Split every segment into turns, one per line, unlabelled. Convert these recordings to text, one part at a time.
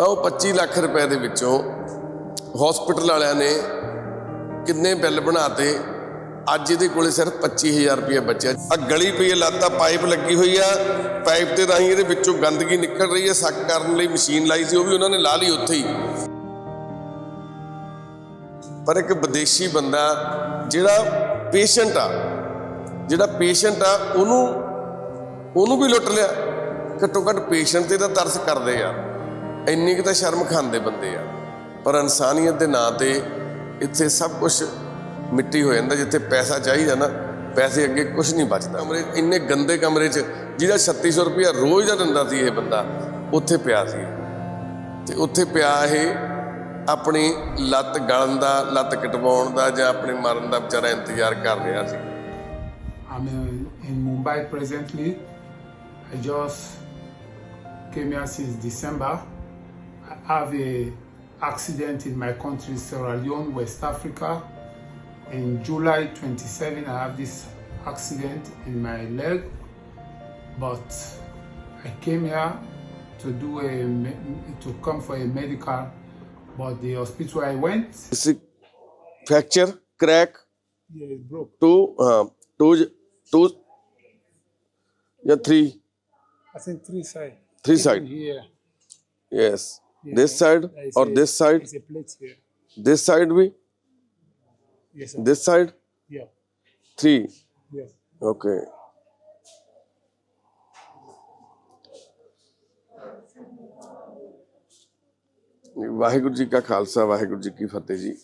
ਤਾਂ ਉਹ 25 ਲੱਖ ਰੁਪਏ ਦੇ ਵਿੱਚੋਂ ਹਸਪੀਟਲ ਵਾਲਿਆਂ ਨੇ ਕਿੰਨੇ ਬਿੱਲ ਬਣਾਤੇ ਅੱਜ ਇਹਦੇ ਕੋਲੇ ਸਿਰਫ 25000 ਰੁਪਏ ਬਚਿਆ। ਆ ਗਲੀ ਪਈ ਹੈ, ਲੱਤਾ ਪਾਈਪ ਲੱਗੀ ਹੋਈ ਆ। ਪਾਈਪ ਦੇ ਰਾਹੀਂ ਇਹਦੇ ਵਿੱਚੋਂ ਗੰਦਗੀ ਨਿਕਲ ਰਹੀ ਹੈ, ਸੱਕ ਕਰਨ ਲਈ ਮਸ਼ੀਨ ਲਾਈ ਸੀ, ਉਹ ਵੀ ਉਹਨਾਂ ਨੇ ਲਾ ਲਈ ਉੱਥੇ ਹੀ। ਪਰ ਇੱਕ ਵਿਦੇਸ਼ੀ ਬੰਦਾ ਜਿਹੜਾ ਪੇਸ਼ੈਂਟ ਆ, ਜਿਹੜਾ ਪੇਸ਼ੈਂਟ ਆ, ਉਹਨੂੰ ਉਹਨੂੰ ਵੀ ਲੁੱਟ ਲਿਆ। ਘੱਟੋ ਘੱਟ ਪੇਸ਼ੈਂਟ ਤੇ ਤਾਂ ਤਰਸ ਕਰਦੇ ਆ। ਇੰਨੀ ਕਿ ਤਾਂ ਸ਼ਰਮ ਖਾਂਦੇ ਬੰਦੇ ਆ ਪਰ ਇਨਸਾਨੀਅਤ ਦੇ ਨਾਂ ਤੇ ਇੱਥੇ ਸਭ ਕੁਝ ਮਿੱਟੀ ਹੋ ਜਾਂਦਾ ਜਿੱਥੇ ਪੈਸਾ ਚਾਹੀਦਾ ਨਾ ਪੈਸੇ ਅੱਗੇ ਕੁਝ ਨਹੀਂ ਬਚਦਾ ਕਮਰੇ ਇੰਨੇ ਗੰਦੇ ਕਮਰੇ 'ਚ ਜਿਹਦਾ 3600 ਰੁਪਇਆ ਰੋਜ਼ ਦਾ ਦਿੰਦਾ ਸੀ ਇਹ ਬੰਦਾ ਉੱਥੇ ਪਿਆ ਸੀ ਤੇ ਉੱਥੇ ਪਿਆ ਇਹ ਆਪਣੀ ਲੱਤ ਗਲਣ ਦਾ ਲੱਤ ਕਟਵਾਉਣ ਦਾ ਜਾਂ ਆਪਣੇ ਮਰਨ ਦਾ ਵਿਚਾਰਾ ਇੰਤਜ਼ਾਰ ਕਰ ਰਿਹਾ ਸੀ
I'm in, in Mumbai presently. I just came here since December. have a accident in my country, Sierra Leone, West Africa. In July 27, I have this accident in my leg, but I came here to do a to come for a medical, but the hospital I went.
fracture, crack.
Yeah, it broke.
Two, uh, two, two, yeah, three.
I think three side.
Three side.
Yeah.
Yes. This side or this side
There's a plate here.
this side भी
Yes, sir.
this side
Yeah.
3
Yes.
okay Waheguru ji ਕਾ ਖਾਲਸਾ ਵਾਹਿਗੁਰੂ ਜੀ ਕੀ ਫਤਿਹ ਜੀ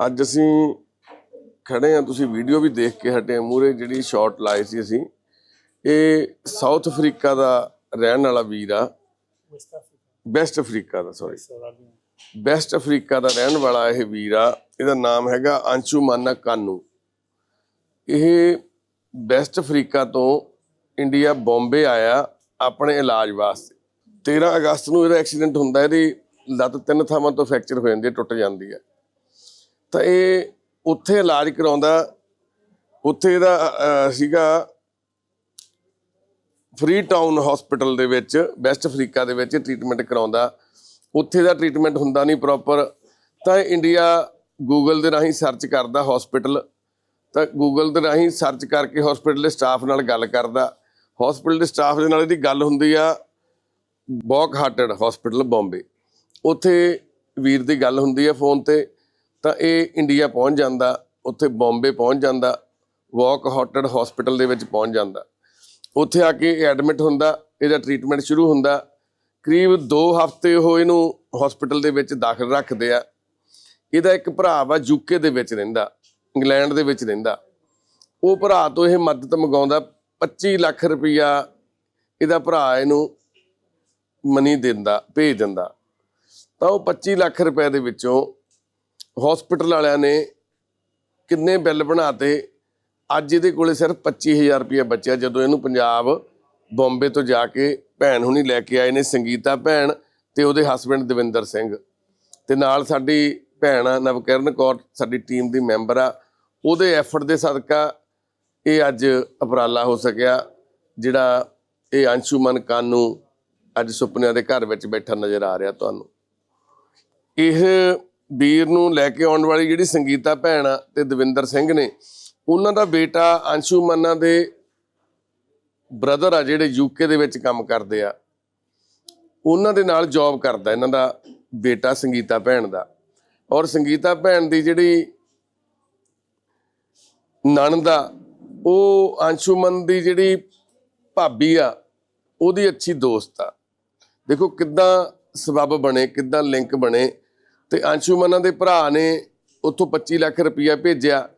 ਅੱਜ ਅਸੀਂ ਖੜੇ ਆ ਤੁਸੀਂ video ਵੀ ਦੇਖ ਕੇ ਹਟੇ ਆ ਮੂਰੇ ਜਿਹੜੀ ਸ਼ਾਟ ਲਾਈ ਸੀ ਅਸੀਂ ਇਹ ਸਾਊਥ ਅਫਰੀਕਾ ਦਾ ਰਹਿਣ ਵਾਲਾ ਵੀਰ ਆ. ਵੈਸਟ ਅਫਰੀਕਾ ਦਾ ਸੌਰੀ. ਵੈਸਟ ਅਫਰੀਕਾ ਦਾ। ਰਹਿਣ ਵਾਲਾ ਇਹ ਵੀਰ ਆ ਇਹਦਾ ਨਾਮ ਹੈਗਾ ਅੰਸ਼ੂ ਮਾਨਾ ਕਾਨੂ। ਇਹ ਵੈਸਟ ਅਫਰੀਕਾ ਤੋਂ ਇੰਡੀਆ ਬੰਬੇ ਆਇਆ ਆਪਣੇ ਇਲਾਜ ਵਾਸਤੇ। 13 ਅਗਸਤ ਨੂੰ ਇਹਦਾ ਐਕਸੀਡੈਂਟ ਹੁੰਦਾ ਇਹਦੀ ਲੱਤ ਤਿੰਨ ਥਾਵਾਂ ਤੋਂ ਫ੍ਰੈਕਚਰ ਹੋ ਜਾਂਦੀ ਹੈ ਟੁੱਟ ਜਾਂਦੀ ਹੈ। ਤਾਂ ਇਹ ਉੱਥੇ ਇਲਾਜ ਕਰਾਉਂਦਾ ਉੱਥੇ ਇਹਦਾ ਸੀਗਾ ਫਰੀ ਟਾਊਨ ਹਸਪੀਟਲ ਦੇ ਵਿੱਚ, ਵੈਸਟ ਅਫਰੀਕਾ ਦੇ ਵਿੱਚ ਟ੍ਰੀਟਮੈਂਟ ਕਰਾਉਂਦਾ। ਉੱਥੇ ਦਾ ਟ੍ਰੀਟਮੈਂਟ ਹੁੰਦਾ ਨਹੀਂ ਪ੍ਰੋਪਰ ਤਾਂ ਇੰਡੀਆ ਗੂਗਲ ਦੇ ਰਾਹੀਂ ਸਰਚ ਕਰਦਾ ਹਸਪੀਟਲ ਤਾਂ ਗੂਗਲ ਦੇ ਰਾਹੀਂ ਸਰਚ ਕਰਕੇ ਹਸਪੀਟਲ ਦੇ ਸਟਾਫ ਨਾਲ ਗੱਲ ਕਰਦਾ। ਹਸਪੀਟਲ ਦੇ ਸਟਾਫ ਦੇ ਨਾਲ ਇਹਦੀ ਗੱਲ ਹੁੰਦੀ ਆ ਬੌਕ ਹਾਰਟਡ ਹਸਪੀਟਲ ਬੰਬੇ ਉੱਥੇ ਵੀਰ ਦੀ ਗੱਲ ਹੁੰਦੀ ਆ ਫੋਨ ਤੇ, ਤਾਂ ਇਹ ਇੰਡੀਆ ਪਹੁੰਚ ਜਾਂਦਾ, ਉੱਥੇ ਬੰਬੇ ਪਹੁੰਚ ਜਾਂਦਾ ਵੌਕ ਹਾਰਟਡ ਹਸਪੀਟਲ ਦੇ ਵਿੱਚ ਪਹੁੰਚ ਜਾਂਦਾ। ਉੱਥੇ ਆ ਕੇ ਐਡਮਿਟ ਹੁੰਦਾ, ਇਹਦਾ ਟ੍ਰੀਟਮੈਂਟ ਸ਼ੁਰੂ ਹੁੰਦਾ। ਕਰੀਬ 2 ਹਫ਼ਤੇ ਉਹ ਇਹਨੂੰ ਹਸਪੀਟਲ ਦੇ ਵਿੱਚ ਦਾਖਲ ਰੱਖਦੇ ਆ। ਇਹਦਾ ਇੱਕ ਭਰਾ ਵਾ ਯੂਕੇ ਦੇ ਵਿੱਚ ਰਹਿੰਦਾ, ਇੰਗਲੈਂਡ ਦੇ ਵਿੱਚ ਰਹਿੰਦਾ। ਉਹ ਭਰਾ ਤੋਂ ਇਹ ਮਦਦ ਮੰਗਾਉਂਦਾ 25 ਲੱਖ ਰੁਪਈਆ ਇਹਦਾ ਭਰਾ ਇਹਨੂੰ ਮਨੀ ਦਿੰਦਾ, ਭੇਜ ਦਿੰਦਾ। ਤਾਂ ਉਹ 25 ਲੱਖ ਰੁਪਏ ਦੇ ਵਿੱਚੋਂ ਹਸਪੀਟਲ ਵਾਲਿਆਂ ਨੇ ਕਿੰਨੇ ਬਿੱਲ ਬਣਾਤੇ ਅੱਜ ਇਹਦੇ ਕੋਲੇ ਸਿਰਫ 25000 ਰੁਪਏ ਬਚਿਆ ਜਦੋਂ ਇਹਨੂੰ ਪੰਜਾਬ ਬੰਬੇ ਤੋਂ ਜਾ ਕੇ ਭੈਣ ਹੁਣੀ ਲੈ ਕੇ ਆਏ ਨੇ ਸੰਗੀਤਾ ਭੈਣ ਤੇ ਉਹਦੇ ਹਸਬੰਡ ਦਵਿੰਦਰ ਸਿੰਘ। ਤੇ ਨਾਲ ਸਾਡੀ ਭੈਣ ਆ, ਨਵਕਿਰਨ ਕੌਰ, ਸਾਡੀ ਟੀਮ ਦੀ ਮੈਂਬਰ ਆ। ਉਹਦੇ ਐਫਰਟ ਦੇ ਸਦਕਾ ਇਹ ਅੱਜ ਉਪਰਾਲਾ ਹੋ ਸਕਿਆ, ਜਿਹੜਾ ਇਹ ਅੰਸ਼ੂਮਨ ਕਾਨੂ ਅੱਜ ਸੁਪਨਿਆਂ ਦੇ ਘਰ ਵਿੱਚ ਬੈਠਾ ਨਜ਼ਰ ਆ ਰਿਹਾ ਤੁਹਾਨੂੰ। ਇਹ ਵੀਰ ਨੂੰ ਲੈ ਕੇ ਆਉਣ ਵਾਲੀ ਜਿਹੜੀ ਸੰਗੀਤਾ ਭੈਣ ਆ ਤੇ ਦਵਿੰਦਰ ਸਿੰਘ ਨੇ ਉਹਨਾਂ ਦਾ ਬੇਟਾ ਅੰਸ਼ੂ ਮੰਨਾ ਦੇ ਬ੍ਰਦਰ ਆ ਜਿਹੜੇ ਯੂਕੇ ਦੇ ਵਿੱਚ ਕੰਮ ਕਰਦੇ ਆ। ਉਹਨਾਂ ਦੇ ਨਾਲ ਜੌਬ ਕਰਦਾ, ਇਹਨਾਂ ਦਾ ਬੇਟਾ ਸੰਗੀਤਾ ਭੈਣ ਦਾ। ਔਰ ਸੰਗੀਤਾ ਭੈਣ ਦੀ ਜਿਹੜੀ ਨਣਦ ਆ, ਉਹ ਅੰਸ਼ੂਮਨ ਦੀ ਜਿਹੜੀ ਭਾਬੀ ਆ, ਉਹਦੀ ਅੱਛੀ ਦੋਸਤ ਆ। ਦੇਖੋ ਕਿੱਦਾਂ ਸਬਬ ਬਣੇ, ਕਿੱਦਾਂ ਲਿੰਕ ਬਣੇ। ਤੇ ਅੰਸ਼ੂਮਨਾਂ ਦੇ ਭਰਾ ਨੇ ਉੱਥੋਂ 25 ਲੱਖ ਰੁਪਇਆ ਭੇਜਿਆ।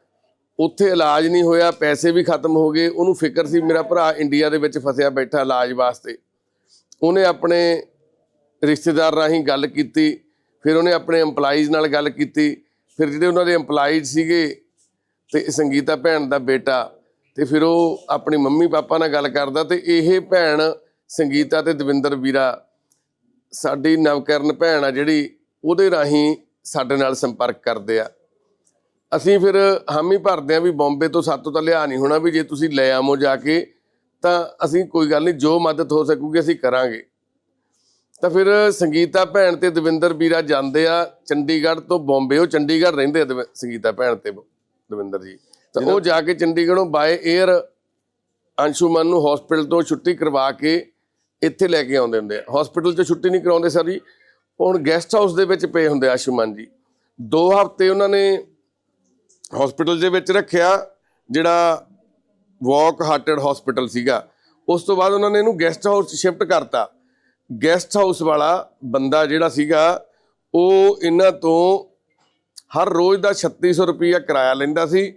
ਉੱਥੇ ਇਲਾਜ ਨਹੀਂ ਹੋਇਆ, ਪੈਸੇ ਵੀ ਖਤਮ ਹੋ ਗਏ। ਉਹਨੂੰ ਫਿਕਰ ਸੀ, ਮੇਰਾ ਭਰਾ ਇੰਡੀਆ ਦੇ ਵਿੱਚ ਫਸਿਆ ਬੈਠਾ ਇਲਾਜ ਵਾਸਤੇ। ਉਹਨੇ ਆਪਣੇ ਰਿਸ਼ਤੇਦਾਰ ਰਾਹੀਂ ਗੱਲ ਕੀਤੀ, ਫਿਰ ਉਹਨੇ ਆਪਣੇ EMPLOYEES ਨਾਲ ਗੱਲ ਕੀਤੀ। ਫਿਰ ਜਿਹੜੇ ਉਹਨਾਂ ਦੇ EMPLOYEES ਸੀਗੇ ਤੇ ਸੰਗੀਤਾ ਭੈਣ ਦਾ ਬੇਟਾ ਤੇ ਫਿਰ ਉਹ ਆਪਣੀ ਮੰਮੀ ਪਾਪਾ ਨਾਲ ਗੱਲ ਕਰਦਾ ਤੇ ਇਹ ਭੈਣ ਸੰਗੀਤਾ ਤੇ ਦਵਿੰਦਰ ਵੀਰਾ, ਸਾਡੀ ਨਵਕਰਨ ਭੈਣ ਆ ਜਿਹੜੀ, ਉਹਦੇ ਰਾਹੀਂ ਸਾਡੇ ਨਾਲ ਸੰਪਰਕ ਕਰਦੇ ਆ। ਅਸੀਂ ਫਿਰ ਹਾਮੀ ਭਰਦੇ ਆ ਵੀ ਬੰਬੇ ਤੋਂ ਸਾਤੋਂ ਤਾਂ ਲਿਆ ਨਹੀਂ ਹੋਣਾ ਵੀ ਜੇ ਤੁਸੀਂ ਲੈ ਆਮੋ ਜਾ ਕੇ ਤਾਂ ਅਸੀਂ ਕੋਈ ਗੱਲ ਨਹੀਂ ਜੋ ਮਦਦ ਹੋ ਸਕੂਗੀ ਅਸੀਂ ਕਰਾਂਗੇ। ਤਾਂ ਫਿਰ ਸੰਗੀਤਾ ਭੈਣ ਤੇ ਦਵਿੰਦਰ ਵੀਰਾ ਜਾਂਦੇ ਆ ਚੰਡੀਗੜ੍ਹ ਤੋਂ ਬੰਬੇ ਉਹ ਚੰਡੀਗੜ੍ਹ ਰਹਿੰਦੇ ਆ ਸੰਗੀਤਾ ਭੈਣ ਤੇ ਦਵਿੰਦਰ ਜੀ। ਤਾਂ ਉਹ ਜਾ ਕੇ ਚੰਡੀਗੜ੍ਹੋਂ ਬਾਏ 에ਅਰ ਅੰਸ਼ੁਮਨ ਨੂੰ ਹਸਪੀਟਲ ਤੋਂ ਛੁੱਟੀ ਕਰਵਾ ਕੇ ਇੱਥੇ ਲੈ ਕੇ ਆਉਂਦੇ ਹੁੰਦੇ ਆ। ਹਸਪੀਟਲ 'ਚ ਛੁੱਟੀ ਨਹੀਂ ਕਰਾਉਂਦੇ ਸਰ ਜੀ ਹੁਣ ਗੈਸਟ ਹਾਊਸ ਦੇ ਵਿੱਚ ਪਏ ਹੁੰਦੇ ਆ ਅੰਸ਼ੁਮਨ ਜੀ। ਦੋ ਹਫ਼ਤੇ ਉਹਨਾਂ ਨੇ ਹਸਪੀਟਲ ਦੇ ਵਿੱਚ ਰੱਖਿਆ, ਜਿਹੜਾ ਵਾਕ ਹਾਰਟਡ ਹਸਪੀਟਲ ਸੀਗਾ। ਉਸ ਤੋਂ ਬਾਅਦ ਉਹਨਾਂ ਨੇ ਇਹਨੂੰ ਗੈਸਟ ਹਾਊਸ ਸ਼ਿਫਟ ਕਰਤਾ। ਗੈਸਟ ਹਾਊਸ ਵਾਲਾ ਬੰਦਾ ਜਿਹੜਾ ਸੀਗਾ, ਉਹ ਇਹਨਾਂ ਤੋਂ ਹਰ ਰੋਜ਼ ਦਾ 3600 ਰੁਪਈਆ ਕਿਰਾਇਆ ਲੈਂਦਾ ਸੀ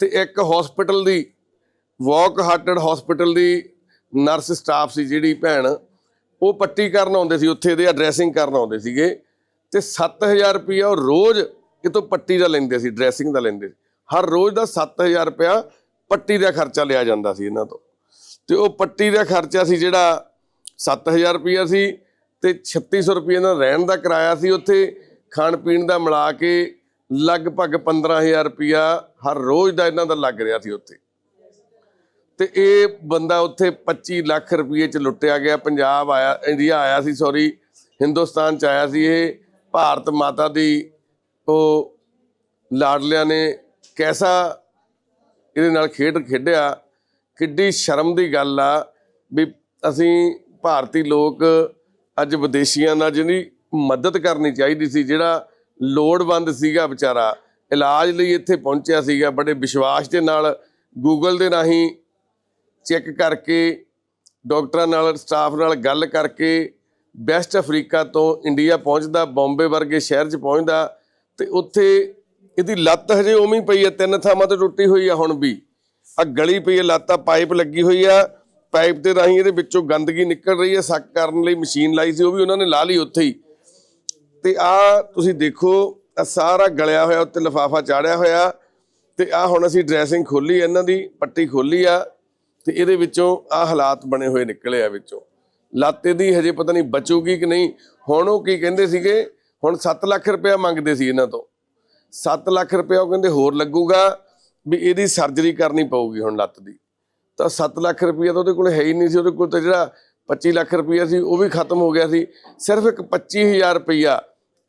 ਤੇ ਇੱਕ ਹਸਪੀਟਲ ਦੀ, ਵਾਕ ਹਾਰਟਡ ਹਸਪੀਟਲ ਦੀ ਨਰਸ ਸਟਾਫ ਸੀ ਜਿਹੜੀ ਭੈਣ, ਉਹ ਪੱਟੀ ਕਰਨ ਆਉਂਦੇ ਸੀ, ਉੱਥੇ ਇਹਦੇ ਡਰੈਸਿੰਗ ਕਰਨ ਆਉਂਦੇ ਸੀਗੇ ਤੇ 7000 ਰੁਪਈਆ ਉਹ ਰੋਜ਼ ਕਿਤੋਂ ਪੱਟੀ ਦਾ ਲੈਂਦੇ ਸੀ ਡਰੈਸਿੰਗ ਦਾ ਲੈਂਦੇ ਸੀ। ਹਰ ਰੋਜ਼ ਦਾ 7000 ਰੁਪਇਆ ਪੱਟੀ ਦਾ ਖਰਚਾ ਲਿਆ ਜਾਂਦਾ ਸੀ ਇਹਨਾਂ ਤੋਂ। ਤੇ ਉਹ ਪੱਟੀ ਦਾ ਖਰਚਾ ਸੀ ਜਿਹੜਾ 7000 ਰੁਪਇਆ ਸੀ ਤੇ 3600 ਰੁਪਏ ਦਾ ਰਹਿਣ ਦਾ ਕਿਰਾਇਆ ਸੀ। ਉੱਥੇ ਖਾਣ ਪੀਣ ਦਾ ਮਿਲਾ ਕੇ ਲਗਭਗ 15000 ਰੁਪਇਆ ਹਰ ਰੋਜ਼ ਦਾ ਇਹਨਾਂ ਦਾ ਲੱਗ ਰਿਹਾ ਸੀ ਉੱਥੇ। ਤੇ ਇਹ ਬੰਦਾ ਉੱਥੇ 25 ਲੱਖ ਰੁਪਏ ਚ ਲੁੱਟਿਆ ਗਿਆ। ਪੰਜਾਬ ਆਇਆ, ਇੰਡੀਆ ਆਇਆ ਸੀ ਸੌਰੀ ਹਿੰਦੁਸਤਾਨ ਚ ਆਇਆ ਸੀ ਇਹ। ਭਾਰਤ ਮਾਤਾ ਦੀ ਉਹ ਲਾਡਲਿਆਂ ਨੇ ਕੈਸਾ ਇਹਦੇ ਨਾਲ ਖੇਡ ਖੇਡਿਆ? ਕਿੱਡੀ ਸ਼ਰਮ ਦੀ ਗੱਲ ਆ ਵੀ ਅਸੀਂ ਭਾਰਤੀ ਲੋਕ ਅੱਜ ਵਿਦੇਸ਼ੀਆਂ ਨਾਲ ਜਿਹਦੀ ਮਦਦ ਕਰਨੀ ਚਾਹੀਦੀ ਸੀ, ਜਿਹੜਾ ਲੋੜਵੰਦ ਸੀਗਾ ਵਿਚਾਰਾ, ਇਲਾਜ ਲਈ ਇੱਥੇ ਪਹੁੰਚਿਆ ਸੀਗਾ, ਬੜੇ ਵਿਸ਼ਵਾਸ ਦੇ ਨਾਲ ਗੂਗਲ ਦੇ ਰਾਹੀਂ ਚੈੱਕ ਕਰਕੇ, ਡਾਕਟਰਾਂ ਨਾਲ, ਸਟਾਫ ਨਾਲ ਗੱਲ ਕਰਕੇ ਵੈਸਟ ਅਫਰੀਕਾ ਤੋਂ ਇੰਡੀਆ ਪਹੁੰਚਦਾ, ਬੰਬੇ ਵਰਗੇ ਸ਼ਹਿਰ 'ਚ ਪਹੁੰਚਦਾ ਤੇ ਉੱਥੇ ਇਹਦੀ ਲੱਤ ਹਜੇ ਉਵੇਂ ਹੀ ਪਈ ਆ, ਤਿੰਨ ਥਾਵਾਂ ਤੇ ਟੁੱਟੀ ਹੋਈ ਆ ਹੁਣ ਵੀ। ਆ ਗਲੀ ਪਈ ਆ, ਲੱਤ ਆ, ਪਾਈਪ ਲੱਗੀ ਹੋਈ ਆ। ਪਾਈਪ ਦੇ ਰਾਹੀਂ ਇਹਦੇ ਵਿੱਚੋਂ ਗੰਦਗੀ ਨਿਕਲ ਰਹੀ ਹੈ ਸੱਕ ਕਰਨ ਲਈ ਮਸ਼ੀਨ ਲਾਈ ਸੀ, ਉਹ ਵੀ ਉਹਨਾਂ ਨੇ ਲਾ ਲਈ ਉੱਥੇ ਹੀ। ਤੇ ਆ ਤੁਸੀਂ ਦੇਖੋ, ਆ ਸਾਰਾ ਗਲਿਆ ਹੋਇਆ, ਉੱਤੇ ਲਫਾਫਾ ਚਾੜਿਆ ਹੋਇਆ। ਤੇ ਆ ਹੁਣ ਅਸੀਂ ਡਰੈਸਿੰਗ ਖੋਲੀ ਇਹਨਾਂ ਦੀ ਪੱਟੀ ਖੋਲੀ ਆ। ਤੇ ਇਹਦੇ ਵਿੱਚੋਂ ਆ ਹਾਲਾਤ ਬਣੇ ਹੋਏ ਨਿਕਲੇ ਆ ਵਿੱਚੋਂ। ਲੱਤ ਇਹਦੀ ਹਜੇ ਪਤਾ ਨਹੀਂ ਬਚੂਗੀ ਕਿ ਨਹੀਂ। ਹੁਣ ਉਹ ਕੀ ਕਹਿੰਦੇ ਸੀਗੇ ਹੁਣ 7 ਲੱਖ ਰੁਪਇਆ ਮੰਗਦੇ ਸੀ ਇਹਨਾਂ ਤੋਂ। 7 ਲੱਖ ਰੁਪਇਆ ਉਹ ਕਹਿੰਦੇ ਹੋਰ ਲੱਗੂਗਾ ਵੀ ਇਹਦੀ ਸਰਜਰੀ ਕਰਨੀ ਪਊਗੀ ਹੁਣ ਲੱਤ ਦੀ। ਤਾਂ 7 ਲੱਖ ਰੁਪਇਆ ਤਾਂ ਉਹਦੇ ਕੋਲ ਹੈ ਹੀ ਨਹੀਂ ਸੀ, ਉਹਦੇ ਕੋਲ ਤਾਂ ਜਿਹੜਾ 25 ਲੱਖ ਰੁਪਇਆ ਸੀ ਉਹ ਵੀ ਖਤਮ ਹੋ ਗਿਆ ਸੀ। ਸਿਰਫ ਇੱਕ 25000 ਰੁਪਇਆ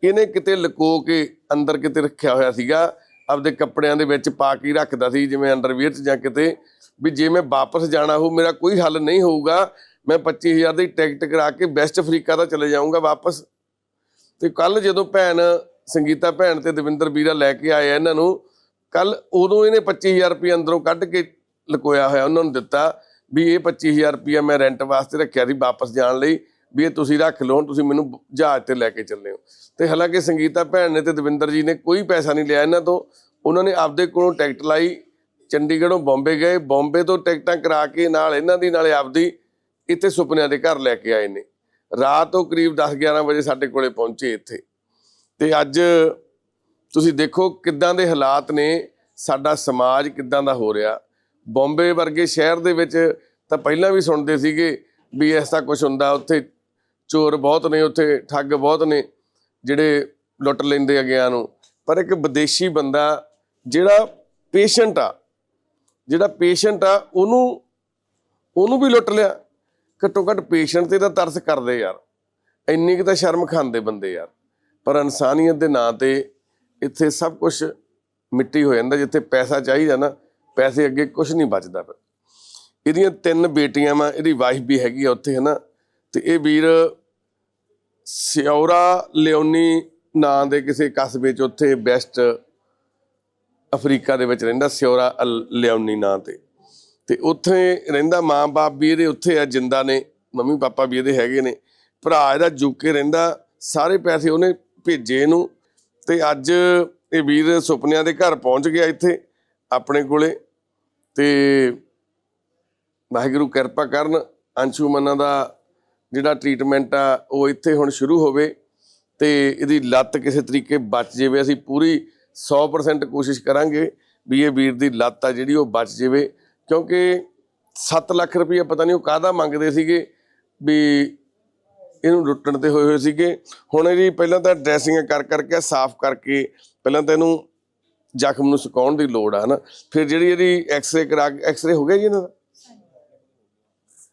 ਇਹਨੇ ਕਿਤੇ ਲੁਕੋ ਕੇ ਅੰਦਰ ਕਿਤੇ ਰੱਖਿਆ ਹੋਇਆ ਸੀਗਾ। ਆਪਦੇ ਕੱਪੜਿਆਂ ਦੇ ਵਿੱਚ ਪਾ ਕੇ ਰੱਖਦਾ ਸੀ, ਜਿਵੇਂ ਅੰਡਰਵੀਅਰ 'ਚ ਜਾਂ ਕਿਤੇ, ਵੀ ਜੇ ਮੈਂ ਵਾਪਸ ਜਾਣਾ ਹੋ ਮੇਰਾ ਕੋਈ ਹੱਲ ਨਹੀਂ ਹੋਊਗਾ। ਮੈਂ 25000 ਦੀ ਟਿਕਟ ਕਰਾ ਕੇ ਵੈਸਟ ਅਫਰੀਕਾ ਦਾ ਚਲੇ ਜਾਊਂਗਾ ਵਾਪਸ। ਤੇ ਕੱਲ ਜਦੋਂ ਭੈਣ, ਸੰਗੀਤਾ ਭੈਣ ਤੇ ਦਵਿੰਦਰ ਵੀਰਾ ਲੈ ਕੇ ਆਇਆ ਇਹਨਾਂ ਨੂੰ ਕੱਲ ਉਦੋਂ ਇਹਨੇ 25000 ਰੁਪਏ ਅੰਦਰੋਂ ਕੱਢ ਕੇ ਲੁਕੋਇਆ ਹੋਇਆ ਉਹਨਾਂ ਨੂੰ ਦਿੱਤਾ ਵੀ ਇਹ 25000 ਰੁਪਏ ਮੈਂ ਰੈਂਟ ਵਾਸਤੇ ਰੱਖਿਆ ਸੀ ਵਾਪਸ ਜਾਣ ਲਈ, ਵੀ ਇਹ ਤੁਸੀਂ ਰੱਖ ਲਓ, ਤੁਸੀਂ ਮੈਨੂੰ ਜਹਾਜ਼ ਤੇ ਲੈ ਕੇ ਚੱਲੇ ਹੋ। ਤੇ ਹਾਲਾਂਕਿ ਸੰਗੀਤਾ ਭੈਣ ਨੇ ਤੇ ਦਵਿੰਦਰ ਜੀ ਨੇ ਕੋਈ ਪੈਸਾ ਨਹੀਂ ਲਿਆ ਇਹਨਾਂ ਤੋਂ। ਉਹਨਾਂ ਨੇ ਆਪਦੇ ਕੋਲੋਂ ਟਿਕਟ ਲਾਈ, ਚੰਡੀਗੜ੍ਹੋਂ ਬੰਬੇ ਗਏ, ਬੰਬੇ ਤੋਂ ਟਿਕਟਾਂ ਕਰਾ ਕੇ ਨਾਲ ਇਹਨਾਂ ਦੀ, ਨਾਲੇ ਆਪਦੀ ਇੱਥੇ ਸੁਪਨਿਆਂ ਦੇ ਘਰ ਲੈ ਕੇ ਆਏ ਨੇ। ਰਾਤ ਉਹ ਕਰੀਬ 10-11 ਵਜੇ ਸਾਡੇ ਕੋਲੇ ਪਹੁੰਚੇ ਇੱਥੇ। ਤੇ ਅੱਜ ਤੁਸੀਂ ਦੇਖੋ ਕਿੱਦਾਂ ਦੇ ਹਾਲਾਤ ਨੇ, ਸਾਡਾ ਸਮਾਜ ਕਿੱਦਾਂ ਦਾ ਹੋ ਰਿਹਾ। ਬੰਬੇ ਵਰਗੇ ਸ਼ਹਿਰ ਦੇ ਵਿੱਚ ਤਾਂ ਪਹਿਲਾਂ ਵੀ ਸੁਣਦੇ ਸੀਗੇ ਵੀ ਐਸਾ ਕੁਝ ਹੁੰਦਾ, ਉੱਥੇ ਚੋਰ ਬਹੁਤ ਨੇ, ਉੱਥੇ ਠੱਗ ਬਹੁਤ ਨੇ, ਜਿਹੜੇ ਲੁੱਟ ਲੈਂਦੇ ਆ ਅਗਿਆਂ ਨੂੰ। ਪਰ ਇੱਕ ਵਿਦੇਸ਼ੀ ਬੰਦਾ ਜਿਹੜਾ ਪੇਸ਼ੈਂਟ ਆ, ਜਿਹੜਾ ਪੇਸ਼ੈਂਟ ਆ, ਉਹਨੂੰ ਉਹਨੂੰ ਵੀ ਲੁੱਟ ਲਿਆ। ਘੱਟੋ ਘੱਟ ਪੇਸ਼ੈਂਟ ਤੇ ਤਾਂ ਤਰਸ ਕਰਦੇ ਯਾਰ। ਇੰਨੀ ਕੁ ਤਾਂ ਸ਼ਰਮ ਖਾਂਦੇ ਬੰਦੇ ਯਾਰ। ਪਰ ਇਨਸਾਨੀਅਤ ਦੇ ਨਾਂ ਤੇ ਇੱਥੇ ਸਭ ਕੁਝ ਮਿੱਟੀ ਹੋ ਜਾਂਦਾ, ਜਿੱਥੇ ਪੈਸਾ ਚਾਹੀਦਾ ਨਾ, ਪੈਸੇ ਅੱਗੇ ਕੁਝ ਨਹੀਂ ਬਚਦਾ ਫਿਰ। ਇਹਦੀਆਂ ਤਿੰਨ ਬੇਟੀਆਂ ਵਾ, ਇਹਦੀ ਵਾਈਫ ਵੀ ਹੈਗੀ ਆ ਉੱਥੇ, ਹਨਾ। ਤੇ ਇਹ ਵੀਰ ਸਿਉਰਾ ਲਿਓਨੀ ਨਾਂ ਦੇ ਕਿਸੇ ਕਸਬੇ 'ਚ ਉੱਥੇ ਵੈਸਟ ਅਫਰੀਕਾ ਦੇ ਵਿੱਚ ਰਹਿੰਦਾ ਸਿਉਰਾ ਅਲ- ਲਿਓਨੀ ਨਾਂ ਤੇ। ਤੇ ਉੱਥੇ ਰਹਿੰਦਾ ਮਾਂ-ਬਾਪ ਵੀ ਇਹਦੇ ਉੱਥੇ ਆ, ਜਿੰਦਾ ਨੇ ਮੰਮੀ ਪਾਪਾ ਵੀ ਇਹਦੇ ਹੈਗੇ ਨੇ। ਭਰਾ ਇਹਦਾ ਯੂਕੇ ਰਹਿੰਦਾ, ਸਾਰੇ ਪੈਸੇ ਉਹਨੇ ਭੇਜੇ ਇਹਨੂੰ। ਤੇ ਅੱਜ ਇਹ ਵੀਰ ਸੁਪਨਿਆਂ ਦੇ ਘਰ ਪਹੁੰਚ ਗਿਆ ਇੱਥੇ, ਆਪਣੇ ਕੋਲੇ। ਤੇ ਵਾਹਿਗੁਰੂ ਕਿਰਪਾ ਕਰਨ, ਅੰਸ਼ੂ ਮੰਨਾ ਦਾ ਜਿਹੜਾ ਟ੍ਰੀਟਮੈਂਟ ਆ, ਉਹ ਇੱਥੇ ਹੁਣ ਸ਼ੁਰੂ ਹੋਵੇ। ਤੇ ਇਹਦੀ ਲੱਤ ਕਿਸੇ ਤਰੀਕੇ ਬਚ ਜਾਵੇ, ਅਸੀਂ ਪੂਰੀ 100% ਕੋਸ਼ਿਸ਼ ਕਰਾਂਗੇ ਵੀ ਇਹ ਵੀਰ ਦੀ ਲੱਤ ਆ ਜਿਹੜੀ, ਉਹ ਬਚ ਜਾਵੇ। ਕਿਉਂਕਿ 7 ਲੱਖ ਰੁਪਏ ਪਤਾ ਨਹੀਂ ਉਹ ਕਾਹਦਾ ਮੰਗਦੇ ਸੀਗੇ ਵੀ ਇਹਨੂੰ ਲੁੱਟਣ ਤੇ ਹੋਏ ਹੋਏ ਸੀਗੇ। ਹੁਣ ਇਹਦੀ ਪਹਿਲਾਂ ਤਾਂ ਡਰੈਸਿੰਗ ਕਰ ਕਰਕੇ ਸਾਫ਼ ਕਰਕੇ ਪਹਿਲਾਂ ਤਾਂ ਇਹਨੂੰ ਜ਼ਖਮ ਨੂੰ ਸੁਕਾਉਣ ਦੀ ਲੋੜ ਆ ਨਾ ਫਿਰ ਜਿਹੜੀ ਇਹਦੀ ਐਕਸ-ਰੇ ਕਰਾ ਕੇ ਐਕਸ-ਰੇ ਹੋ ਗਿਆ ਜੀ ਇਹਨਾਂ ਦਾ?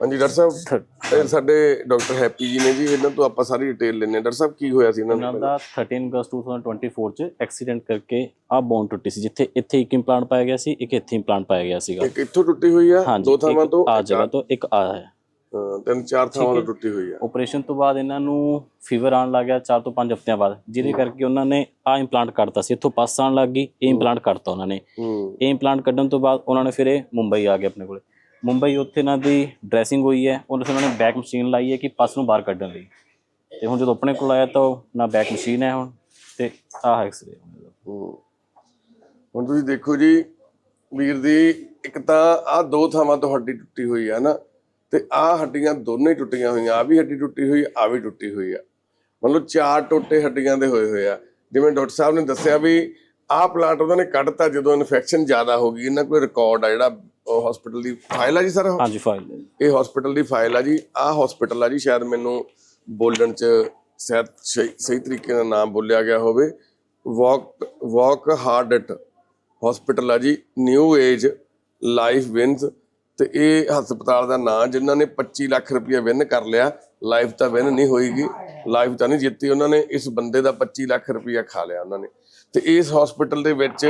ਹਾਂਜੀ ਡਾਕਟਰ ਸਾਹਿਬ ਇਹ ਸਾਡੇ ਡਾਕਟਰ ਹੈਪੀ ਜੀ ਨੇ ਜੀ ਇਹਨਾਂ ਤੋਂ ਆਪਾਂ ਸਾਰੀ ਡਿਟੇਲ ਲੈਣੇ ਡਾਕਟਰ ਸਾਹਿਬ ਕੀ ਹੋਇਆ ਸੀ ਇਹਨਾਂ ਨੂੰ
ਦਾ 13 ਅਗਸਤ 2024 ਚ ਐਕਸੀਡੈਂਟ ਕਰਕੇ ਆ ਬੋਨ ਟੁੱਟੀ ਸੀ ਜਿੱਥੇ ਇੱਥੇ ਇੱਕ ਇੰਪਲਾਂਟ ਪਾਇਆ ਗਿਆ ਸੀ ਇੱਕ ਇੱਥੇ ਇੰਪਲਾਂਟ ਪਾਇਆ ਗਿਆ ਸੀਗਾ।
ਇੱਕ ਇੱਥੋਂ ਟੁੱਟੀ ਹੋਈ ਆ ਦੋ ਥਾਵਾਂ ਤੋਂ
ਆ ਜਗ੍ਹਾ ਤੋਂ ਇੱਕ ਆ ਹੈ।
ਹਾਂ, ਤਿੰਨ ਚਾਰ ਥਾਵਾਂ ਤੋਂ ਟੁੱਟੀ ਹੋਈ ਆ।
ਆਪਰੇਸ਼ਨ ਤੋਂ ਬਾਅਦ ਇਹਨਾਂ ਨੂੰ ਫੀਵਰ ਆਉਣ ਲੱਗ ਗਿਆ 4 ਤੋਂ 5 ਹਫ਼ਤਿਆਂ ਬਾਅਦ ਜਿਹਦੇ ਕਰਕੇ ਉਹਨਾਂ ਨੇ ਆ ਇੰਪਲਾਂਟ ਕੱਢਤਾ ਸੀ। ਇੱਥੋਂ ਪਸ ਆਉਣ ਲੱਗ ਗਈ ਇਹ ਇੰਪਲਾਂਟ ਕੱਢਤਾ ਉਹਨਾਂ ਨੇ।
ਹੂੰ।
ਇਹ ਇੰਪਲਾਂਟ ਕੱਢਣ ਤੋਂ ਬਾਅਦ ਉਹਨਾਂ ਨੇ ਫਿਰ ਇਹ ਮੁੰਬਈ ਆ ਗਏ ਆਪਣੇ ਕੋਲੇ। ਮੁੰਬਈ ਉੱਥੇ ਇਹਨਾਂ ਦੀ ਡਰੈਸਿੰਗ ਹੋਈ ਹੈ ਉਹਨਾਂ ਉਹਨਾਂ ਨੇ ਬੈਕ ਮਸ਼ੀਨ ਲਾਈ ਹੈ ਕਿ ਪਸ ਨੂੰ ਬਾਹਰ ਕੱਢਣ ਲਈ। ਤੇ ਹੁਣ ਜਦੋਂ ਆਪਣੇ ਕੋਲ ਆਇਆ ਤਾਂ ਉਹ ਨਾ ਬੈਕ ਮਸ਼ੀਨ ਹੈ ਹੁਣ, ਤੇ ਆਹ ਐਕਸਰੇ
ਹੁਣ ਤੁਸੀਂ ਦੇਖੋ ਜੀ, ਵੀਰ ਦੀ ਇੱਕ ਤਾਂ ਆ ਦੋ ਥਾਵਾਂ ਤੋਂ ਹੱਡੀ ਟੁੱਟੀ ਹੋਈ ਹੈ ਨਾ, ਤੇ ਆ ਹੱਡੀਆਂ ਦੋਨੇ ਹੀ ਟੁੱਟੀਆਂ ਹੋਈਆਂ ਆ ਵੀ ਹੱਡੀ ਟੁੱਟੀ ਹੋਈ ਆ ਵੀ ਟੁੱਟੀ ਹੋਈ ਆ। ਮਤਲਬ ਚਾਰ ਟੋਟੇ ਹੱਡੀਆਂ ਦੇ ਹੋਏ ਹੋਏ ਆ। ਜਿਵੇਂ ਡਾਕਟਰ ਸਾਹਿਬ ਨੇ ਦੱਸਿਆ ਵੀ ਆਹ ਪਲਾਂਟ ਉਹਨਾਂ ਨੇ ਕੱਢਤਾ ਜਦੋਂ ਇਨਫੈਕਸ਼ਨ ਜ਼ਿਆਦਾ ਹੋ ਗਈ, ਇਹਨਾਂ ਕੋਈ ਰਿਕਾਰਡ ਆ ਜਿਹੜਾ ਹਸਪੀਟਲ ਦੀ ਫਾਈਲ ਆ ਜੀ ਸਰ
ਹਾਂਜੀ ਫਾਈਲ
ਇਹ ਹਸਪੀਟਲ ਦੀ ਫਾਈਲ ਆ ਜੀ। ਆਹ ਹਸਪੀਟਲ ਆ ਜੀ ਸ਼ਾਇਦ ਮੈਨੂੰ ਬੋਲਣ ਚ ਸ਼ਾਇਦ ਸਹੀ ਸਹੀ ਤਰੀਕੇ ਨਾਲ ਨਾਮ ਬੋਲਿਆ ਗਿਆ ਹੋਵੇ। ਵਾਕ ਵਾਕ ਹਾਰਡਟ ਹਸਪੀਟਲ ਆ ਜੀ। ਨਿਊ ਏਜ ਲਾਈਫ ਵਿਨਸ ਤੇ ਇਹ ਹਸਪਤਾਲ ਦਾ ਨਾਂ ਜਿਨ੍ਹਾਂ ਨੇ 25 ਲੱਖ ਰੁਪਏ ਵਿਨ ਕਰ ਲਿਆ ਲਾਈਫ ਤਾਂ ਵਿਨ ਨਹੀਂ ਹੋਏਗੀ ਲਾਈਫ ਤਾਂ ਨਹੀਂ ਜਿੱਤੀ ਉਹਨਾਂ ਨੇ ਇਸ ਬੰਦੇ ਦਾ 25 ਲੱਖ ਰੁਪਏ ਖਾ ਲਿਆ ਉਹਨਾਂ ਨੇ। ਤੇ ਇਸ ਹਸਪੀਟਲ ਦੇ ਵਿੱਚ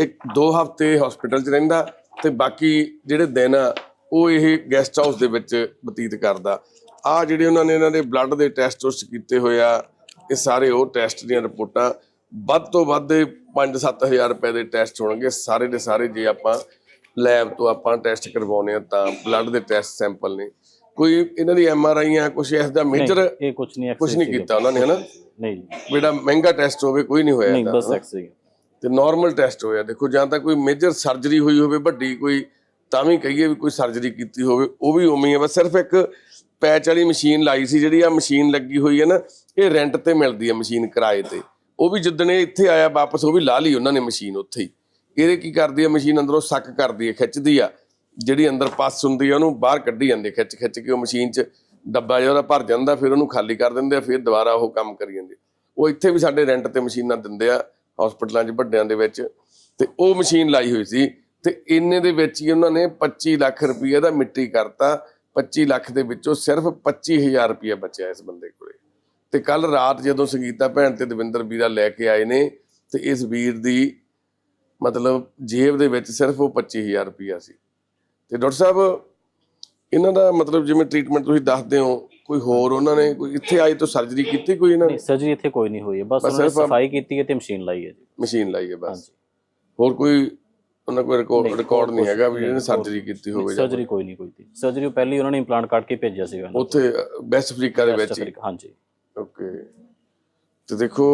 ਇੱਕ ਦੋ ਹਫ਼ਤੇ ਹਸਪੀਟਲ 'ਚ ਰਹਿੰਦਾ ਤੇ ਬਾਕੀ ਜਿਹੜੇ ਦਿਨ ਆ ਉਹ ਇਹ ਗੈਸਟ ਹਾਊਸ ਦੇ ਵਿੱਚ ਬਤੀਤ ਕਰਦਾ। ਆ ਜਿਹੜੇ ਉਹਨਾਂ ਨੇ ਇਹਨਾਂ ਦੇ ਬਲੱਡ ਦੇ ਟੈਸਟ ਉਸ ਕੀਤੇ ਹੋਏ ਆ ਇਹ ਸਾਰੇ ਉਹ ਟੈਸਟ ਦੀਆਂ ਰਿਪੋਰਟਾਂ। ਵੱਧ ਤੋਂ ਵੱਧ 5-7000 ਰੁਪਏ ਦੇ ਟੈਸਟ ਹੋਣਗੇ। ਸਾਰੇ ਦੇ ਸਾਰੇ ਜੇ ਆਪਾਂ ਲੈਬ ਤੋਂ ਆਪਾਂ ਟੈਸਟ ਕਰਵਾਉਨੇ ਆ ਤਾਂ ਬਲੱਡ ਦੇ ਟੈਸਟ ਸੈਂਪਲ ਨੇ। ਕੋਈ ਇਹਨਾਂ ਦੀ ਐਮ ਆਰ ਆਈ ਆ ਕੁਝ ਇਸ ਦਾ ਮੇਜਰ
ਇਹ ਕੁਝ ਨਹੀਂ
ਕੁਝ ਨਹੀਂ ਕੀਤਾ ਉਹਨਾਂ ਨੇ ਹਨਾ?
ਨਹੀਂ।
ਜਿਹੜਾ ਮਹਿੰਗਾ ਟੈਸਟ ਹੋਵੇ ਕੋਈ ਨਹੀਂ ਹੋਇਆ
ਨਹੀਂ ਬਸ
ਹਨਾ?
ਐਕਸਰੇ
ਤੇ ਨਾਰਮਲ ਟੈਸਟ ਹੋਇਆ। ਦੇਖੋ, ਜਾਂ ਤਾਂ ਕੋਈ ਮੇਜਰ ਸਰਜਰੀ ਹੋਈ ਹੋਵੇ, ਵੱਡੀ ਕੋਈ, ਤਾਂ ਵੀ ਕਹੀਏ ਵੀ ਕੋਈ ਸਰਜਰੀ ਕੀਤੀ ਹੋਵੇ, ਉਹ ਵੀ ਉਵੇਂ ਹੀ ਹੈ ਬਸ ਸਿਰਫ ਇੱਕ ਪੈਚ ਵਾਲੀ ਮਸ਼ੀਨ ਲਾਈ ਸੀ, ਜਿਹੜੀ ਆ ਮਸ਼ੀਨ ਲੱਗੀ ਹੋਈ ਹੈ ਨਾ, ਇਹ ਰੈਂਟ ਤੇ ਮਿਲਦੀ ਹੈ ਮਸ਼ੀਨ ਕਿਰਾਏ ਤੇ। ਉਹ ਵੀ ਜਿੱਦਣ ਇਹ ਇੱਥੇ ਆਇਆ ਵਾਪਸ, ਉਹ ਵੀ ਲਾ ਲਈ ਉਹਨਾਂ ਨੇ ਮਸ਼ੀਨ ਉੱਥੇ ਹੀ। ਇਹਦੇ ਕੀ ਕਰਦੀ ਹੈ ਮਸ਼ੀਨ ਅੰਦਰੋਂ ਸੱਕ ਕਰਦੀ ਹੈ ਖਿੱਚਦੀ ਆ। ਜਿਹੜੀ ਅੰਦਰ ਪਸ ਹੁੰਦੀ ਆ, ਉਹਨੂੰ ਬਾਹਰ ਕੱਢੀ ਜਾਂਦੀ ਖਿੱਚ ਖਿੱਚ ਕੇ ਉਹ ਮਸ਼ੀਨ 'ਚ ਡੱਬਾ ਜਿਹਾ ਉਹਦਾ ਭਰ ਜਾਂਦਾ, ਫਿਰ ਉਹਨੂੰ ਖਾਲੀ ਕਰ ਦਿੰਦੇ ਆ, ਫਿਰ ਦੁਬਾਰਾ ਉਹ ਕੰਮ ਕਰੀ ਜਾਂਦੇ ਉਹ ਇੱਥੇ ਵੀ ਸਾਡੇ ਰੈਂਟ ਤੇ ਮਸ਼ੀਨਾਂ ਦਿੰਦੇ ਆ। ਹਸਪੀਟਲਾਂ 'ਚ, ਵੱਡਿਆਂ ਦੇ ਵਿੱਚ। ਤੇ ਉਹ ਮਸ਼ੀਨ ਲਾਈ ਹੋਈ ਸੀ ਤੇ ਇੰਨੇ ਦੇ ਵਿੱਚ ਹੀ ਉਹਨਾਂ ਨੇ 25 ਲੱਖ ਰੁਪਏ ਦਾ ਮਿੱਟੀ ਕਰਤਾ। 25 ਲੱਖ ਦੇ ਵਿੱਚੋਂ ਸਿਰਫ 25000 ਰੁਪਏ ਬਚਿਆ ਇਸ ਬੰਦੇ ਕੋਲੇ। ਤੇ ਕੱਲ ਰਾਤ ਜਦੋਂ ਸੰਗੀਤਾ ਭੈਣ ਤੇ ਦਵਿੰਦਰ ਵੀਰਾ ਲੈ ਕੇ ਆਏ ਨੇ ਤੇ ਇਸ ਵੀਰ ਦੀ ਮਤਲਬ ਜੇਬ ਦੇ ਵਿੱਚ ਸਿਰਫ ਉਹ 25000 ਰੁਪਇਆ ਸੀ। ਤੇ ਡਾਕਟਰ ਸਾਹਿਬ, ਇਹਨਾਂ ਦਾ ਮਤਲਬ ਜਿਵੇਂ ਟ੍ਰੀਟਮੈਂਟ ਤੁਸੀਂ ਦੱਸਦੇ ਹੋ ਕੋਈ ਹੋਰ ਉਹਨਾਂ ਨੇ ਕੋਈ ਇੱਥੇ ਆਏ ਤੋਂ ਸਰਜਰੀ ਕੀਤੀ ਕੋਈ ਇਹਨਾਂ ਨੇ?
ਨਹੀਂ ਸਰਜਰੀ ਇੱਥੇ ਕੋਈ ਨਹੀਂ ਹੋਈ ਹੈ। ਬਸ ਉਹਨਾਂ ਨੇ
ਸਿਰਫ ਆਪ-
ਸਫ਼ਾਈ ਕੀਤੀ ਹੈ ਤੇ ਮਸ਼ੀਨ ਲਾਈ ਹੈ ਜੀ।
ਮਸ਼ੀਨ ਲਾਈ ਹੈ ਬਸ।
ਹਾਂਜੀ।
ਹੋਰ ਕੋਈ ਉਹਨਾਂ ਕੋਈ ਰਿਕਾਰਡ ਰਿਕਾਰਡ ਨਹੀਂ ਹੈਗਾ ਵੀ ਇਹਨੇ ਸਰਜਰੀ ਕੀਤੀ ਹੋਵੇ ਜਾਂ
ਸਰਜਰੀ ਕੋਈ ਨਹੀਂ ਕੋਈ ਸੀ ਸਰਜਰੀ ਪਹਿਲੀ ਉਹਨਾਂ ਨੇ ਇੰਪਲਾਂਟ ਕੱਢ ਕੇ ਭੇਜਿਆ ਸੀਗਾ ਇਹਨਾਂ ਨੂੰ।
ਉੱਥੇ ਵੈਸਟ ਅਫਰੀਕਾ ਦੇ ਵਿੱਚ ਹੀ।
ਹਾਂਜੀ।
ਓਕੇ ਤੇ ਦੇਖੋ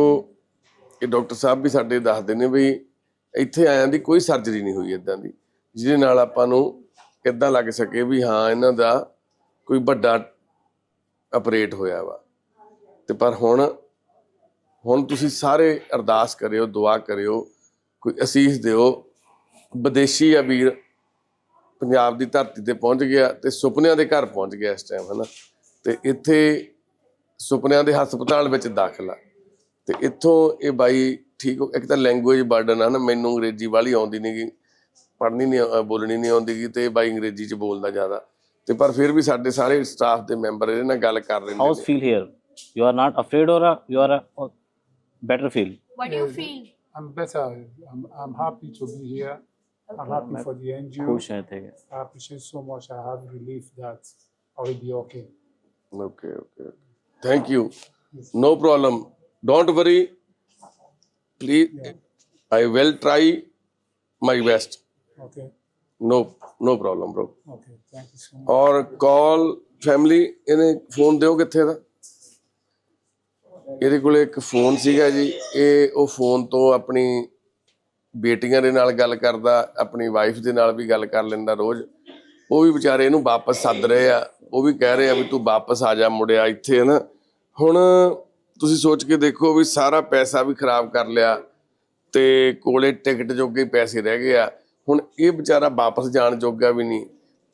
ਇਹ ਡਾਕਟਰ ਸਾਹਿਬ ਵੀ ਸਾਡੇ ਦੱਸਦੇ ਨੇ ਵੀ ਇੱਥੇ ਆਇਆਂ ਦੀ ਕੋਈ ਸਰਜਰੀ ਨਹੀਂ ਹੋਈ ਇਦਾਂ ਦੀ। ਜਿਹਦੇ ਨਾਲ ਆਪਾਂ ਨੂੰ ਇਦਾਂ ਲੱਗ ਸਕੇ ਵੀ ਹਾਂ ਇਹਨਾਂ ਦਾ ਕੋਈ ਵੱਡਾ ਆਪਰੇਟ ਹੋਇਆ ਵਾ। ਤੇ ਪਰ ਹੁਣ ਹੁਣ ਤੁਸੀਂ ਸਾਰੇ ਅਰਦਾਸ ਕਰਿਓ, ਦੁਆ ਕਰਿਓ, ਕੋਈ ਅਸੀਸ ਦਿਓ। ਵਿਦੇਸ਼ੀ ਆ ਵੀਰ, ਪੰਜਾਬ ਦੀ ਧਰਤੀ ਤੇ ਪਹੁੰਚ ਗਿਆ ਤੇ ਸੁਪਨਿਆਂ ਦੇ ਘਰ ਪਹੁੰਚ ਗਿਆ ਇਸ ਟਾਈਮ ਹਨਾ। ਤੇ ਇੱਥੇ ਸੁਪਨਿਆਂ ਦੇ ਹਸਪਤਾਲ ਵਿੱਚ ਦਾਖਲ ਆ। ਤੇ ਇੱਥੋਂ ਇਹ ਬਾਈ ਠੀਕ ਇੱਕ ਤਾਂ ਲੈਂਗੁਏਜ ਬਰਡਨ ਆ ਨਾ, ਮੈਨੂੰ ਅੰਗਰੇਜ਼ੀ ਵਾਲੀ ਆਉਂਦੀ ਨਹੀਂਗੀ ਪੜ੍ਹਨੀ ਨਹੀਂ ਬੋਲਣੀ ਨਹੀਂ ਆਉਂਦੀਗੀ ਤੇ ਇਹ ਬਾਈ ਅੰਗਰੇਜ਼ੀ ਚ ਬੋਲਦਾ ਜ਼ਿਆਦਾ। ਤੇ ਪਰ ਫਿਰ ਵੀ ਸਾਡੇ ਸਾਰੇ ਸਟਾਫ ਦੇ ਮੈਂਬਰ ਇਹਦੇ ਨਾਲ ਗੱਲ ਕਰ ਰਹੇ
ਹਾਊਸ
ਨੇ
feel here you are not afraid ਔਰ you are better feel
What do you feel?
I'm better. I'm, I'm happy to be here. I'm happy for the NGO.
ਖੁਸ਼ ਹੈ ਇੱਥੇ
I appreciate so much. I have relief that I will be okay.
Okay okay thank you no problem don't worry please I will try my best
Okay.
No no problem
Okay. Thank you so much.
ਔਰ call family ਇਹਨੇ phone ਦਿਓ ਕਿੱਥੇ ਦਾ? ਇਹਦੇ ਕੋਲੇ ਇੱਕ phone ਸੀਗਾ ਜੀ। ਇਹ ਉਹ ਫੋਨ ਤੋਂ ਆਪਣੀ ਬੇਟੀਆਂ ਦੇ ਨਾਲ ਗੱਲ ਕਰਦਾ ਆਪਣੀ ਵਾਈਫ ਦੇ ਨਾਲ ਵੀ ਗੱਲ ਕਰ ਲੈਂਦਾ ਰੋਜ਼। ਉਹ ਵੀ ਵਿਚਾਰੇ ਇਹਨੂੰ ਵਾਪਸ ਸੱਦ ਰਹੇ ਆ। ਉਹ ਵੀ ਕਹਿ ਰਹੇ ਆ ਵੀ ਤੂੰ ਵਾਪਸ ਆ ਜਾ ਮੁੜਿਆ ਇੱਥੇ ਹੈ ਨਾ ਹੁਣ ਤੁਸੀਂ ਸੋਚ ਕੇ ਦੇਖੋ ਵੀ ਸਾਰਾ ਪੈਸਾ ਵੀ ਖਰਾਬ ਕਰ ਲਿਆ ਤੇ ਕੋਲੇ ਟਿਕਟ ਜੋਗੇ ਹੀ ਪੈਸੇ ਰਹਿ ਗਏ ਆ। ਹੁਣ ਇਹ ਵਿਚਾਰਾ ਵਾਪਸ ਜਾਣ ਜੋਗਾ ਵੀ ਨਹੀਂ।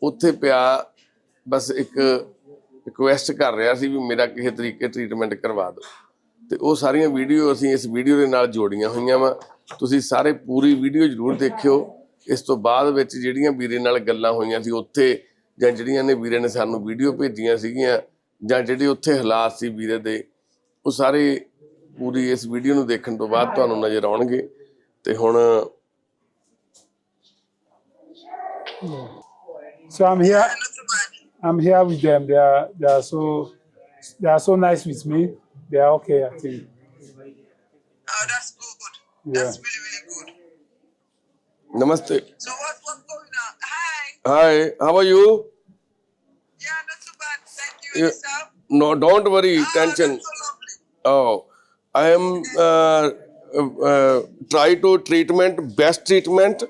ਉੱਥੇ ਪਿਆ, ਬਸ ਇੱਕ ਰਿਕੁਐਸਟ ਕਰ ਰਿਹਾ ਸੀ ਵੀ ਮੇਰਾ ਕਿਸੇ ਤਰੀਕੇ ਟ੍ਰੀਟਮੈਂਟ ਕਰਵਾ ਦਿਓ। ਤੇ ਉਹ ਸਾਰੀਆਂ ਵੀਡੀਓ ਅਸੀਂ ਇਸ ਵੀਡੀਓ ਦੇ ਨਾਲ ਜੋੜੀਆਂ ਹੋਈਆਂ ਵਾ। ਤੁਸੀਂ ਸਾਰੇ ਪੂਰੀ ਵੀਡੀਓ ਜ਼ਰੂਰ ਦੇਖਿਓ। ਇਸ ਤੋਂ ਬਾਅਦ ਵਿੱਚ ਜਿਹੜੀਆਂ ਵੀਰੇ ਨਾਲ ਗੱਲਾਂ ਹੋਈਆਂ ਸੀ ਉੱਥੇ, ਜਾਂ ਜਿਹੜੀਆਂ ਨੇ ਵੀਰੇ ਨੇ ਸਾਨੂੰ ਵੀਡੀਓ ਭੇਜੀਆਂ ਸੀਗੀਆਂ, ਜਾਂ ਜਿਹੜੇ ਉੱਥੇ ਹਾਲਾਤ ਸੀ ਵੀਰੇ ਦੇ, ਉਹ ਸਾਰੇ ਪੂਰੀ ਇਸ ਵੀਡੀਓ ਨੂੰ ਦੇਖਣ ਤੋਂ ਬਾਅਦ ਤੁਹਾਨੂੰ ਨਜ਼ਰ ਆਉਣਗੇ। ਤੇ ਹੁਣ
So I'm here. I'm here with them. They are they are so they are so nice with me. They are okay, I think.
Oh, that's good. That's really, really good.
Namaste.
So what's what's going on? Hi.
Hi. How are you?
Yeah, not too bad. Thank you. Yeah.
No, don't worry.
Oh, Tension. So
oh, I am uh, uh, try to treatment best treatment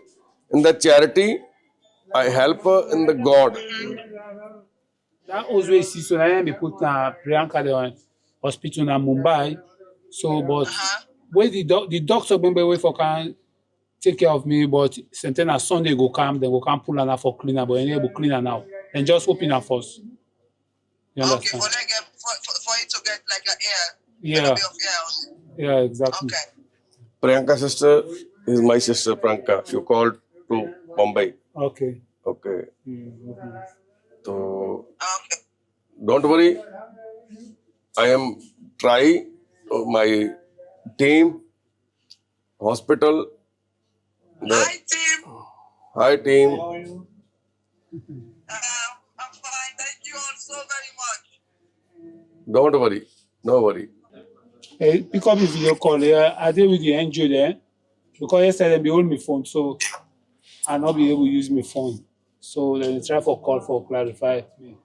in the charity I help her in the God.
That Ozwe see so I be put na Priyanka the hospital na Mumbai. So but where the doc the doctor been wait for can take care of me, but sometimes na Sunday go come, then go come pull her for cleaner, but I able cleaner now. And just open her first. You
Okay,
understand?
for, like, uh, for, for, for it to get like an air.
Yeah.
A bit of air.
Yeah, exactly.
Okay.
Priyanka sister is my sister Priyanka. She called to Bombay.
Okay.
Okay.
Mm, okay.
So
Okay.
don't worry. I am try uh, my team hospital.
Hi, team.
hi team.
Um, I'm fine. Thank you all so very much.
Don't worry. No worry.
Hey, pick up the video call here. I did with the NGO there because yesterday they hold my phone, so I not be able to use my phone. So then they try for call for clarify me.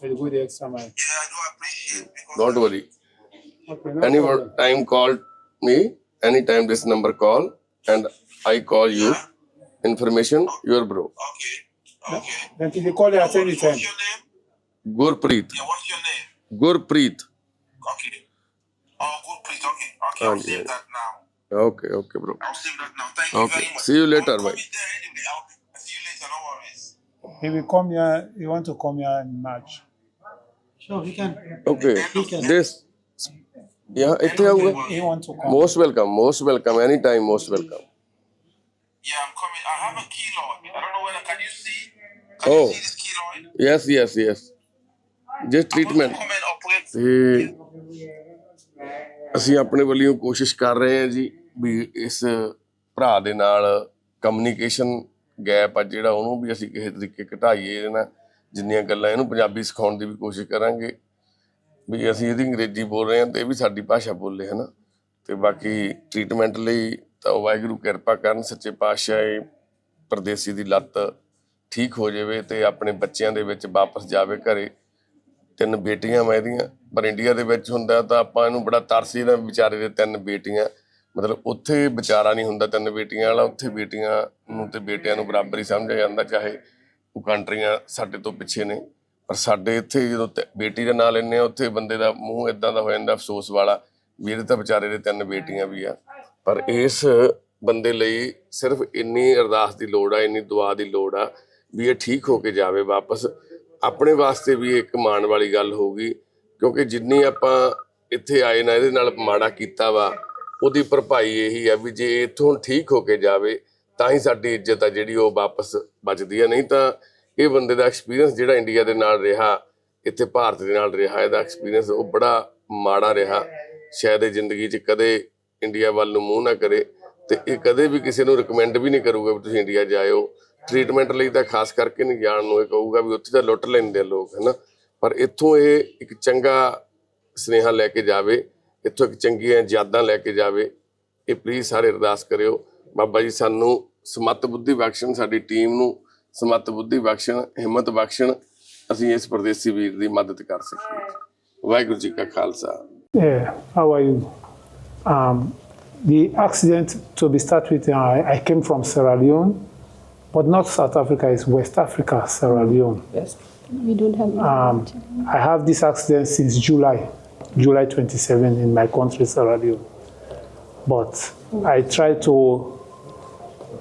They go the extra mile.
Yeah, I do appreciate because
Don't worry.
Okay, no
any
problem.
time call me anytime this number call and i call you information your bro
Okay. Okay.
Then they call you at any time.
What's your name?
gurpreet
Yeah, what's your name?
gurpreet
Okay. Oh, good, please. Okay. Okay,
Oh,
I'll
yeah.
save that now.
Okay okay bro
I'll save that now. Thank you
Okay.
very much.
See you later,
I'm
bye.
coming there anyway. I'll, I'll see you later. No worries.
He will come here. He want to come here in March.
okay this yeah ਇੱਥੇ ਆਊਗਾ
He want to come.
most welcome most welcome anytime most welcome
Yeah, I'm coming. I have a keloid. I don't know whether can you see? Can
Oh.
you see this keloid?
yes yes yes just treatment
Come and operate.
ਤੇ ਅਸੀਂ ਆਪਣੇ ਵੱਲੋਂ ਕੋਸ਼ਿਸ਼ ਕਰ ਰਹੇ ਹਾਂ ਜੀ ਵੀ ਇਸ ਭਰਾ ਦੇ ਨਾਲ ਕਮਿਊਨੀਕੇਸ਼ਨ ਗੈਪ ਆ ਜਿਹੜਾ ਉਹਨੂੰ ਵੀ ਅਸੀਂ ਕਿਸੇ ਤਰੀਕੇ ਘਟਾਈਏ ਇਹਦੇ ਨਾਲ। ਜਿੰਨੀਆਂ ਗੱਲਾਂ ਇਹਨੂੰ ਪੰਜਾਬੀ ਸਿਖਾਉਣ ਦੀ ਵੀ ਕੋਸ਼ਿਸ਼ ਕਰਾਂਗੇ। ਵੀ ਅਸੀਂ ਇਹਦੀ ਅੰਗਰੇਜ਼ੀ ਬੋਲ ਰਹੇ ਹਾਂ ਤੇ ਇਹ ਵੀ ਸਾਡੀ ਭਾਸ਼ਾ ਬੋਲੇ, ਹਨਾ? ਤੇ ਬਾਕੀ ਟ੍ਰੀਟਮੈਂਟ ਲਈ ਤਾਂ ਵਾਹਿਗੁਰੂ ਕਿਰਪਾ ਕਰਨ, ਸੱਚੇ ਪਾਤਸ਼ਾਹ ਇਹ ਪਰਦੇਸੀ ਦੀ ਲੱਤ ਠੀਕ ਹੋ ਜਾਵੇ ਤੇ ਆਪਣੇ ਬੱਚਿਆਂ ਦੇ ਵਿੱਚ ਵਾਪਸ ਜਾਵੇ ਘਰੇ। ਤਿੰਨ ਬੇਟੀਆਂ ਮੈਂ ਇਹਦੀਆਂ, ਪਰ ਇੰਡੀਆ ਦੇ ਵਿੱਚ ਹੁੰਦਾ ਤਾਂ ਆਪਾਂ ਇਹਨੂੰ ਬੜਾ ਤਰਸ ਵਿਚਾਰੇ ਦੇ ਤਿੰਨ ਬੇਟੀਆਂ। ਮਤਲਬ ਉੱਥੇ ਵਿਚਾਰਾ ਨਹੀਂ ਹੁੰਦਾ, ਤਿੰਨ ਬੇਟੀਆਂ ਵਾਲਾ, ਉੱਥੇ ਬੇਟੀਆਂ ਨੂੰ ਤੇ ਬੇਟਿਆਂ ਨੂੰ ਬਰਾਬਰ ਹੀ ਸਮਝਿਆ ਜਾਂਦਾ, ਚਾਹੇ ਉਹ ਕੰਟਰੀਆਂ ਸਾਡੇ ਤੋਂ ਪਿੱਛੇ ਨੇ, ਪਰ ਸਾਡੇ ਇੱਥੇ ਜਦੋਂ ਤੇ- ਬੇਟੀ ਦਾ ਨਾਂ ਲੈਂਦੇ ਆ, ਉੱਥੇ ਬੰਦੇ ਦਾ ਮੂੰਹ ਇਦਾਂ ਦਾ ਹੋ ਜਾਂਦਾ, ਅਫਸੋਸ ਵਾਲਾ, ਵੀ ਇਹਦੇ ਤਾਂ ਵਿਚਾਰੇ ਦੇ ਤਿੰਨ ਬੇਟੀਆਂ ਵੀ ਆ। ਪਰ ਇਸ ਬੰਦੇ ਲਈ ਸਿਰਫ ਇੰਨੀ ਅਰਦਾਸ ਦੀ ਲੋੜ ਆ, ਇੰਨੀ ਦੁਆ ਦੀ ਲੋੜ ਆ, ਵੀ ਇਹ ਠੀਕ ਹੋ ਕੇ ਜਾਵੇ ਵਾਪਸ। ਆਪਣੇ ਵਾਸਤੇ ਵੀ ਇੱਕ ਮਾਣ ਵਾਲੀ ਗੱਲ ਹੋਊਗੀ ਕਿਉਂਕਿ ਜਿੰਨੀ ਆਪਾਂ ਇੱਥੇ ਆਏ ਨਾ, ਇਹਦੇ ਨਾਲ ਮਾੜਾ ਕੀਤਾ ਵਾ ਉਹਦੀ ਭਰਪਾਈ ਇਹੀ ਆ ਵੀ ਜੇ ਇੱਥੋਂ ਠੀਕ ਹੋ ਕੇ ਜਾਵੇ, ਤਾਂ ਹੀ ਸਾਡੀ ਇੱਜ਼ਤ ਆ ਜਿਹੜੀ ਉਹ ਵਾਪਸ ਬਚਦੀ ਹੈ ਨਹੀਂ ਤਾਂ ਇਹ ਬੰਦੇ ਦਾ ਐਕਸਪੀਰੀਅੰਸ ਜਿਹੜਾ ਇੰਡੀਆ ਦੇ ਨਾਲ ਰਿਹਾ, ਇੱਥੇ ਭਾਰਤ ਦੇ ਨਾਲ ਰਿਹਾ, ਇਹਦਾ ਐਕਸਪੀਰੀਅੰਸ ਉਹ ਬੜਾ ਮਾੜਾ ਰਿਹਾ। ਸ਼ਾਇਦ ਇਹ ਜ਼ਿੰਦਗੀ 'ਚ ਕਦੇ ਇੰਡੀਆ ਵੱਲ ਨੂੰ ਮੂੰਹ ਨਾ ਕਰੇ ਤੇ ਇਹ ਕਦੇ ਵੀ ਕਿਸੇ ਨੂੰ ਰეკਮੈਂਡ ਵੀ ਨਹੀਂ ਕਰੂਗਾ ਵੀ ਤੁਸੀਂ ਇੰਡੀਆ ਜਾਇਓ। ਟ੍ਰੀਟਮੈਂਟ ਲਈ ਤਾਂ ਖਾਸ ਕਰਕੇ ਨਹੀਂ ਜਾਣ ਨੂੰ ਇਹ ਕਹੂਗਾ ਵੀ ਉੱਥੇ ਤਾਂ ਲੁੱਟ ਲੈਂਦੇ ਆ ਲੋਕ, ਹਨਾ? ਪਰ ਇੱਥੋਂ ਇਹ ਇੱਕ ਚੰਗਾ ਸਨੇਹਾ ਲੈ ਕੇ ਜਾਵੇ ਇੱਥੋਂ ਇੱਕ ਚੰਗੀਆਂ ਯਾਦਾਂ ਲੈ ਕੇ ਜਾਵੇ ਇਹ ਪਲੀਜ਼ ਸਾਰੇ ਅਰਦਾਸ ਕਰਿਓ ਬਾਬਾ ਜੀ ਸਾਨੂੰ ਸਮੱਤ ਬੁੱਧੀ ਬਖਸ਼ਣ ਸਾਡੀ ਟੀਮ ਨੂੰ ਸਮੱਤ ਬੁੱਧੀ ਬਖਸ਼ਣ ਹਿੰਮਤ ਬਖਸ਼ਣ ਅਸੀਂ ਇਸ ਪਰਦੇਸੀ ਵੀਰ ਦੀ ਮਦਦ ਕਰ ਸਕੀਏ ਵਾਹਿਗੁਰੂ ਜੀ ਕਾ Khalsa
how are you? Um, the accident, to be start with, uh, I, came from Sierra Leone, but not South Africa, it's West Africa, Sierra Leone.
We don't have
Um, I have this accident since July, July 27 in my country, Sierra Leone. But I tried to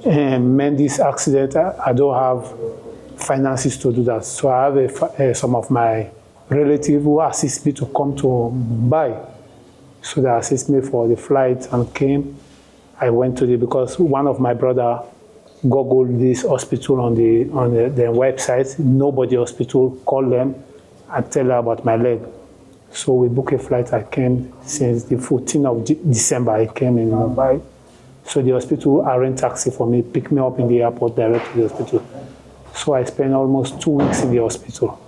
um, mend this accident. I, I don't have finances to do that. So I have a, uh, some of my relatives who assist me to come to Mumbai. So they assist me for the flight and came. I went to the, because one of my brother googled this hospital on the on the, their website. Nobody hospital. called them and tell her about my leg. So we book a flight. I came since the 14th of De- December. I came in Mumbai. So the hospital arranged taxi for me, pick me up in the airport, direct to the hospital. So I spent almost two weeks in the hospital.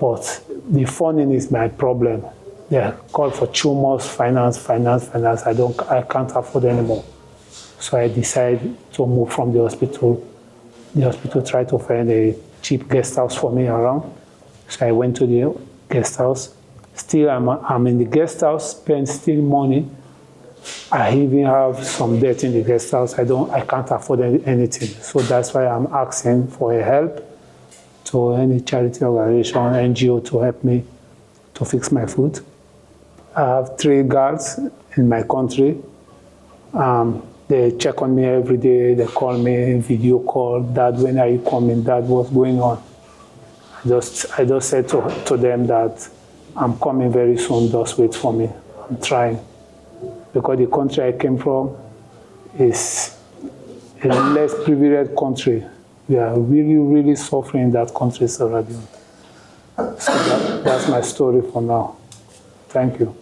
But the funding is my problem. They call for two months finance, finance, finance. I don't, I can't afford anymore. So I decided to move from the hospital. The hospital tried to find a cheap guest house for me around. So I went to the guest house. Still, I'm, I'm in the guest house, spend still money. I even have some debt in the guest house. I don't, I can't afford anything. So that's why I'm asking for a help to any charity organization, NGO to help me to fix my food. I have three guards in my country. Um, they check on me every day. They call me, video call. Dad, when are you coming? Dad, what's going on? I just, I just said to, to them that I'm coming very soon. Just wait for me. I'm trying because the country I came from is a less privileged country. We are really, really suffering in that country, Sierra. So that, that's my story for now. Thank you.